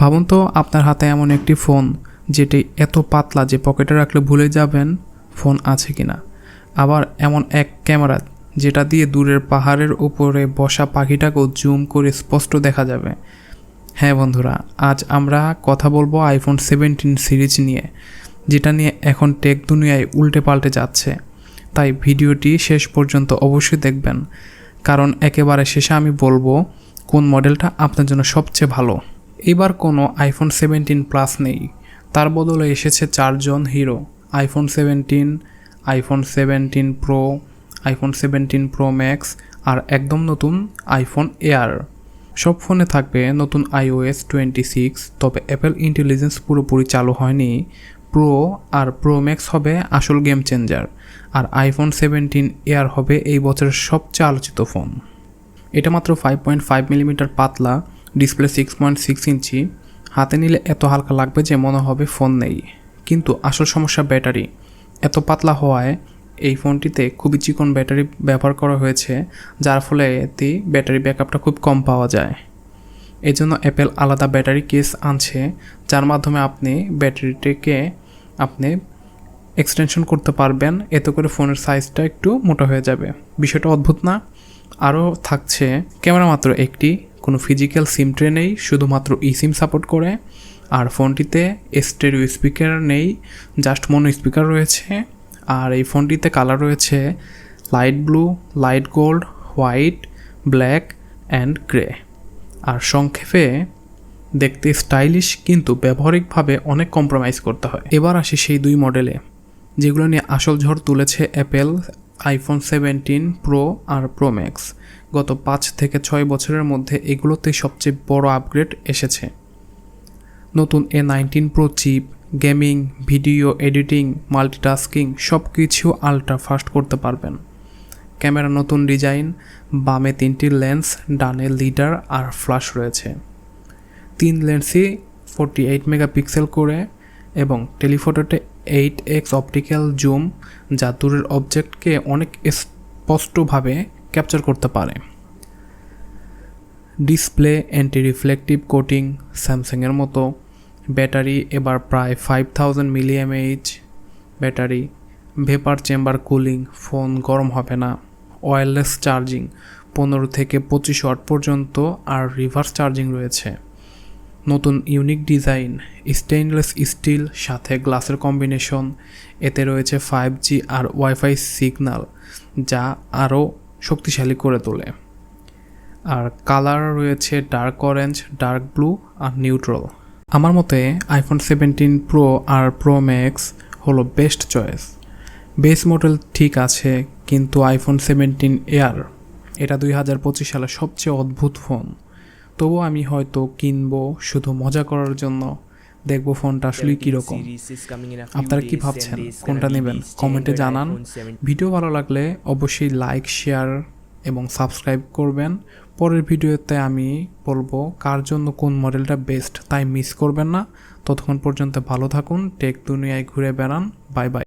ভাবুন তো, আপনার হাতে এমন একটি ফোন, যেটি এত পাতলা যে পকেটে রাখলে ভুলে যাবেন ফোন আছে কি না আবার এমন এক ক্যামেরা, যেটা দিয়ে দূরের পাহাড়ের উপরে বসা পাখিটাকেও জুম করে স্পষ্ট দেখা যাবে। হ্যাঁ বন্ধুরা, আজ আমরা কথা বলব আইফোন সেভেন্টিন সিরিজ নিয়ে, যেটা নিয়ে এখন টেক দুনিয়ায় উল্টে পাল্টে যাচ্ছে। তাই ভিডিওটি শেষ পর্যন্ত অবশ্যই দেখবেন, কারণ একেবারে শেষে আমি বলব, কোন মডেলটা আপনার জন্য সবচেয়ে ভালো। এবার কোনো আইফোন সেভেন্টিন প্লাস নেই। তার বদলে এসেছে চারজন hero. IPhone seventeen iPhone seventeen pro iPhone seventeen pro max আর একদম নতুন আইফোন এয়ার সব ফোনে থাকবে নতুন আইওএস টোয়েন্টি সিক্স তবে অ্যাপেল ইন্টেলিজেন্স পুরোপুরি চালু হয়নি। প্রো আর প্রো ম্যাক্স হবে আসল গেম চেঞ্জার আর আইফোন সেভেন্টিন এয়ার হবে এই বছরের সবচেয়ে আলোচিত ফোন এটা মাত্র ফাইভ পয়েন্ট ফাইভ মিলিমিটার পাতলা display six point six inch. হাতে নিলে এত হালকা লাগবে যে মনে হবে ফোন নেই। কিন্তু আসল সমস্যা ব্যাটারি। এত পাতলা হওয়ায় এই ফোনটিতে খুবই চিকন ব্যাটারি ব্যবহার করা হয়েছে, যার ফলে এতে ব্যাটারি ব্যাকআপটা খুব কম পাওয়া যায়। এই জন্য অ্যাপেল আলাদা ব্যাটারি কেস আনছে, যার মাধ্যমে আপনি ব্যাটারিটিকে আপনি এক্সটেনশন করতে পারবেন। এতে করে ফোনের সাইজটা একটু মোটা হয়ে যাবে। বিষয়টা অদ্ভুত না? আরও থাকছে, ক্যামেরা মাত্র একটি। কোনো ফিজিক্যাল সিম ট্রে নেই, শুধুমাত্র ই সিম সাপোর্ট করে। আর ফোনটিতে স্টেরিও স্পিকার নেই জাস্ট মনো স্পিকার রয়েছে। আর এই ফোনটিতে কালার রয়েছে light blue light gold white black and grey আর সংক্ষেপে, দেখতে স্টাইলিশ কিন্তু ব্যবহারিকভাবে অনেক কম্প্রোমাইজ করতে হয়। এবার আসি সেই দুই মডেলে যেগুলো নিয়ে আসল ঝড় তুলেছে অ্যাপেল আইফোন সেভেন্টিন প্রো আর প্রো ম্যাক্স গত পাঁচ থেকে ছয় বছরের মধ্যে এগুলোতে সবচেয়ে বড় আপগ্রেড এসেছে। নতুন A nineteen pro chip gaming video editing multitasking সব কিছু আলট্রা ফাস্ট করতে পারবেন। ক্যামেরা নতুন ডিজাইন বামে তিনটি লেন্স ডানে লিডার আর ফ্ল্যাশ রয়েছে। তিন লেন্সই ফোরটি এইট মেগাপিক্সেল করে এবং টেলিফোটোতে এইট এক্স অপটিক্যাল জুম যা দূরের অবজেক্টকে অনেক স্পষ্টভাবে ক্যাপচার করতে পারে। ডিসপ্লে অ্যান্টি রিফ্লেকটিভ কোটিং স্যামসাংয়ের মতো। ব্যাটারি এবার প্রায় five thousand মিলিএমএইচ battery. Vapour chamber cooling phone গরম হবে না। ওয়্যারলেস চার্জিং পনেরো থেকে পঁচিশ ওয়াট পর্যন্ত আর রিভার্স চার্জিং রয়েছে। নতুন ইউনিক ডিজাইন স্টেইনলেস স্টিল সাথে গ্লাসের কম্বিনেশন এতে রয়েছে ফাইভ জি আর ওয়াইফাই সিগন্যাল যা আরও শক্তিশালী করে তোলে। আর কালার রয়েছে ডার্ক অরেঞ্জ ডার্ক ব্লু আর নিউট্রাল আমার মতে আইফোন সেভেন্টিন প্রো আর প্রো ম্যাক্স হলো বেস্ট চয়েস বেস মডেল ঠিক আছে, কিন্তু আইফোন সেভেন্টিন এয়ার এটা দুই হাজার পঁচিশ সালে সবচেয়ে অদ্ভুত ফোন তবুও আমি হয়তো কিনবো শুধু মজা করার জন্য। দেখব ফোনটা আসলে কীরকম। আপনারা কি ভাবছেন? কোনটা নেবেন? কমেন্টে জানান। ভিডিও ভালো লাগলে অবশ্যই লাইক শেয়ার এবং সাবস্ক্রাইব করবেন। পরের ভিডিওতে আমি বলব কার জন্য কোন মডেলটা বেস্ট তাই মিস করবেন না। ততক্ষণ পর্যন্ত ভালো থাকুন। টেক দুনিয়ায় ঘুরে বেড়ান। Bye bye